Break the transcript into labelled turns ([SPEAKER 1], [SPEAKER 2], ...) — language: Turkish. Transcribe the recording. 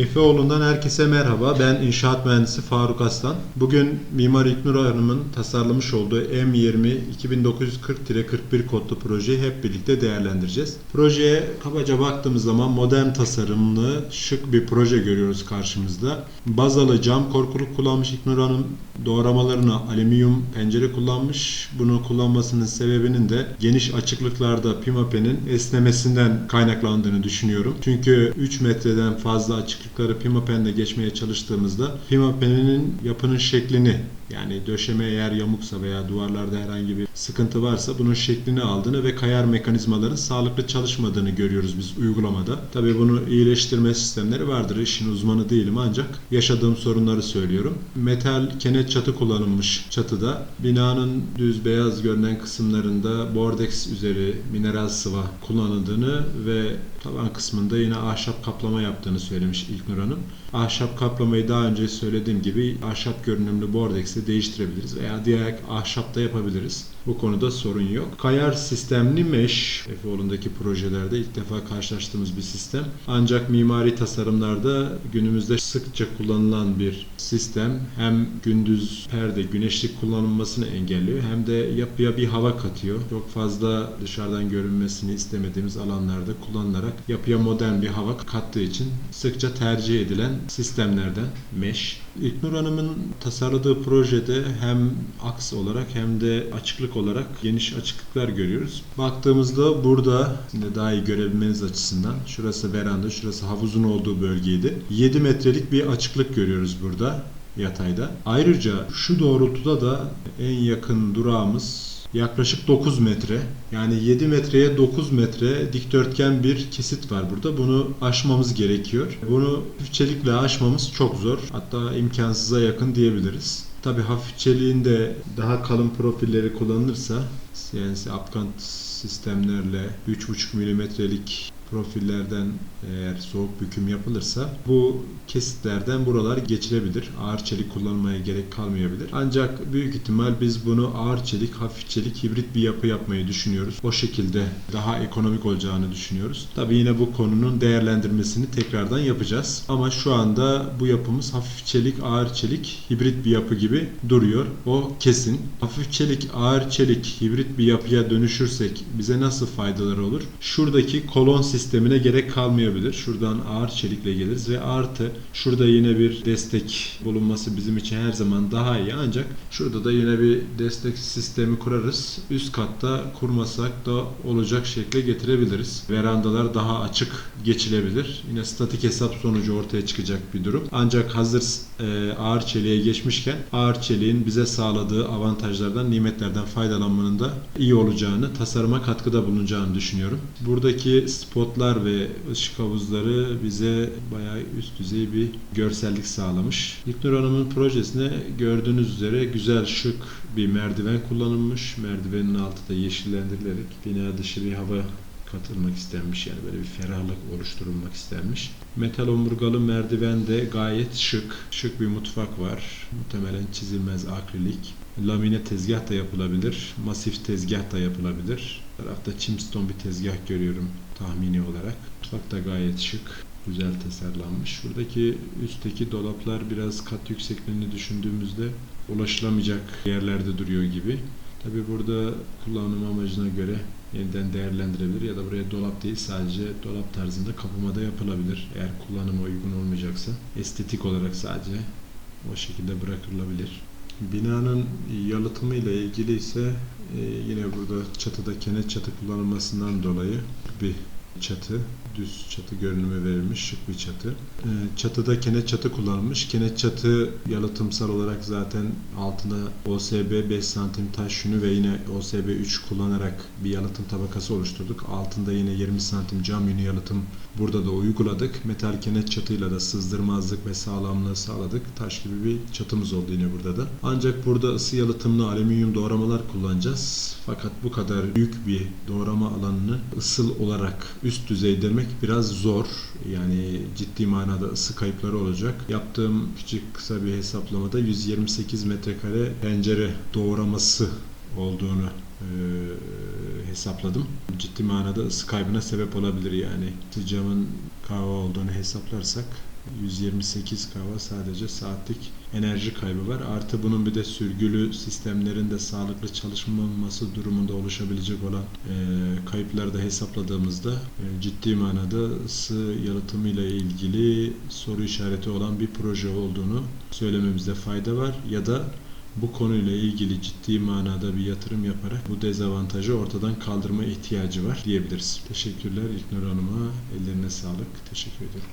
[SPEAKER 1] Efeoğlu'ndan herkese merhaba. Ben inşaat mühendisi Faruk Aslan. Bugün Mimar İlknur Hanım'ın tasarlamış olduğu M20 2940-41 kodlu projeyi hep birlikte değerlendireceğiz. Projeye kabaca baktığımız zaman modern tasarımlı, şık bir proje görüyoruz karşımızda. Bazalı cam korkuluk kullanmış İlknur Hanım. Doğramalarına alüminyum pencere kullanmış. Bunu kullanmasının sebebinin de geniş açıklıklarda pimapenin esnemesinden kaynaklandığını düşünüyorum. Çünkü 3 metreden fazla açıklıkları pimapenle geçmeye çalıştığımızda pimapenin yapının şeklini yani döşeme eğer yamuksa veya duvarlarda herhangi bir sıkıntı varsa bunun şeklini aldığını ve kayar mekanizmaların sağlıklı çalışmadığını görüyoruz biz uygulamada. Tabii bunu iyileştirme sistemleri vardır. İşin uzmanı değilim ancak yaşadığım sorunları söylüyorum. Metal kenet çatı kullanılmış çatıda. Binanın düz beyaz görünen kısımlarında bordex üzeri mineral sıva kullanıldığını ve taban kısmında yine ahşap kaplama yaptığını söylemiş İlknur Hanım. Ahşap kaplamayı daha önce söylediğim gibi ahşap görünümlü bordex'i değiştirebiliriz veya diğer ahşapta yapabiliriz. Bu konuda sorun yok. Kayar sistemli mesh Efeoğlu'ndaki projelerde ilk defa karşılaştığımız bir sistem. Ancak mimari tasarımlarda günümüzde sıkça kullanılan bir sistem. Hem gündüz perde, güneşlik kullanılmasını engelliyor hem de yapıya bir hava katıyor. Çok fazla dışarıdan görünmesini istemediğimiz alanlarda kullanılarak yapıya modern bir hava kattığı için sıkça tercih edilen sistemlerden mesh. İlknur Hanım'ın tasarladığı projede hem aks olarak hem de açıklık olarak geniş açıklıklar görüyoruz. Baktığımızda burada daha iyi görebilmeniz açısından şurası veranda, şurası havuzun olduğu bölgeydi. 7 metrelik bir açıklık görüyoruz burada yatayda. Ayrıca şu doğrultuda da en yakın durağımız yaklaşık 9 metre. Yani 7 metreye 9 metre dikdörtgen bir kesit var burada. Bunu aşmamız gerekiyor. Bunu çelikle aşmamız çok zor. Hatta imkansıza yakın diyebiliriz. Tabi hafif çeliğinde daha kalın profilleri kullanılırsa CNC apkant sistemlerle 3,5 milimetrelik profillerden eğer soğuk büküm yapılırsa bu kesitlerden buralar geçilebilir. Ağır çelik kullanmaya gerek kalmayabilir. Ancak büyük ihtimal biz bunu ağır çelik, hafif çelik, hibrit bir yapı yapmayı düşünüyoruz. O şekilde daha ekonomik olacağını düşünüyoruz. Tabi yine bu konunun değerlendirmesini tekrardan yapacağız. Ama şu anda bu yapımız hafif çelik, ağır çelik, hibrit bir yapı gibi duruyor. O kesin. Hafif çelik, ağır çelik, hibrit bir yapıya dönüşürsek bize nasıl faydaları olur? Şuradaki kolon sistemine gerek kalmayabilir. Şuradan ağır çelikle geliriz ve artı şurada yine bir destek bulunması bizim için her zaman daha iyi. Ancak şurada da yine bir destek sistemi kurarız. Üst katta kurmasak da olacak şekle getirebiliriz. Verandalar daha açık geçilebilir. Yine statik hesap sonucu ortaya çıkacak bir durum. Ancak hazır e, ağır çeliğe geçmişken ağır çeliğin bize sağladığı avantajlardan, nimetlerden faydalanmanın da iyi olacağını, tasarıma katkıda bulunacağını düşünüyorum. Buradaki spotlar ve ışık havuzları bize bayağı üst düzey bir görsellik sağlamış. İlknur Hanım'ın projesine gördüğünüz üzere güzel, şık bir merdiven kullanılmış. Merdivenin altı da yeşillendirilerek bina dışı bir hava katılmak istenmiş yani böyle bir ferahlık oluşturulmak istenmiş. Metal omurgalı merdiven de gayet şık. Şık bir mutfak var. Muhtemelen çizilmez akrilik. Lamine tezgah da yapılabilir. Masif tezgah da yapılabilir. Tarafta chimstone bir tezgah görüyorum tahmini olarak. Mutfak da gayet şık güzel tasarlanmış. Şuradaki üstteki dolaplar biraz kat yüksekliğini düşündüğümüzde ulaşılamayacak yerlerde duruyor gibi. Tabi burada kullanım amacına göre yeniden değerlendirebilir ya da buraya dolap değil sadece dolap tarzında kapımada yapılabilir. Eğer kullanıma uygun olmayacaksa estetik olarak sadece o şekilde bırakılabilir. Binanın yalıtımı ile ilgili ise e, yine burada çatıda kenet çatı kullanılmasından dolayı bir çatı düz çatı görünümü verilmiş şık bir çatı. Ee, çatıda kenet çatı kullanılmış. Kenet çatı yalıtımsal olarak zaten altına OSB 5 santim taş yünü ve yine OSB 3 kullanarak bir yalıtım tabakası oluşturduk. Altında yine 20 santim cam yünü yalıtım burada da uyguladık. Metal kenet çatıyla da sızdırmazlık ve sağlamlığı sağladık. Taş gibi bir çatımız oldu yine burada da. Ancak burada ısı yalıtımlı alüminyum doğramalar kullanacağız. Fakat bu kadar büyük bir doğrama alanını ısıl olarak üst düzey demek biraz zor. Yani ciddi manada ısı kayıpları olacak. Yaptığım küçük kısa bir hesaplamada 128 metrekare pencere doğraması olduğunu e, hesapladım. Ciddi manada ısı kaybına sebep olabilir yani. Camın kahve olduğunu hesaplarsak 128 kW sadece saatlik enerji kaybı var. Artı bunun bir de sürgülü sistemlerin de sağlıklı çalışmaması durumunda oluşabilecek olan e, kayıpları da hesapladığımızda e, ciddi manada ısı yalıtımı ile ilgili soru işareti olan bir proje olduğunu söylememizde fayda var. Ya da bu konuyla ilgili ciddi manada bir yatırım yaparak bu dezavantajı ortadan kaldırma ihtiyacı var diyebiliriz. Teşekkürler İlknur Hanım'a. Ellerine sağlık. Teşekkür ediyorum.